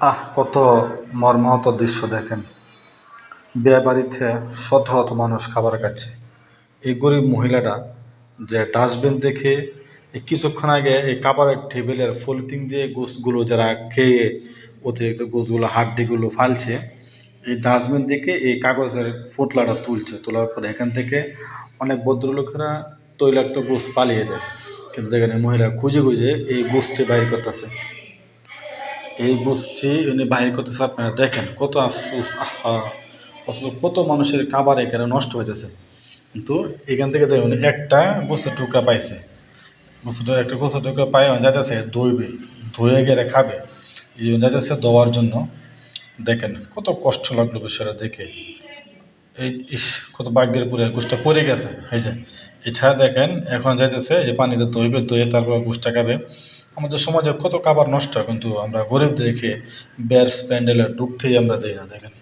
আহ, কত মর্মাহত দৃশ্য দেখেন। বিয়ে বাড়িতে শত শত মানুষ খাবার খাচ্ছে এই গরিব মহিলাটা যে ডাস্টবিন দেখে কিছুক্ষণ আগে এই খাবারের টেবিলের ফলিথিন দিয়ে গোসগুলো যারা খেয়ে অতিরিক্ত গোসগুলো হাড্ডিগুলো ফালছে, এই ডাস্টবিন থেকে এই কাগজের ফুটলাটা তুলছে। তোলার পরে এখান থেকে অনেক ভদ্রলোকেরা তৈলাক্ত গোস পালিয়ে দেয় কিন্তু দেখেন এই মহিলা খুঁজে খুঁজে এই গোসটি বাইর করতেছে। এই গোষ্ঠী উনি বাহির করতেছে আপনারা দেখেন, কত আফসোস, আহা, অথচ কত মানুষের খাবার এখানে নষ্ট হইতেছে। কিন্তু এখান থেকে দেখুন একটা গোছের টুকরা পাইছে। গোছের একটা গোছের টুকরা পাই যাইতেছে ধুইবে, ধুয়ে গেলে খাবে। এই যাইতেছে দেওয়ার জন্য। দেখেন কত কষ্ট লাগল বিষয়টা দেখে। এই ইস, কত ভাগ্যের পুরে গোষ্ঠটা পড়ে গেছে, এই যে। এটা দেখেন, এখন যাইতেছে যে পানিতে ধুইবে, ধুয়ে তারপর গোষ্ঠটা খাবে। আমাদের সমাজে কত খাবার নষ্ট হয় কিন্তু আমরা গরিব দেখে ব্যাস প্যান্ডেলের ডুবতেই আমরা দিই না, দেখেন।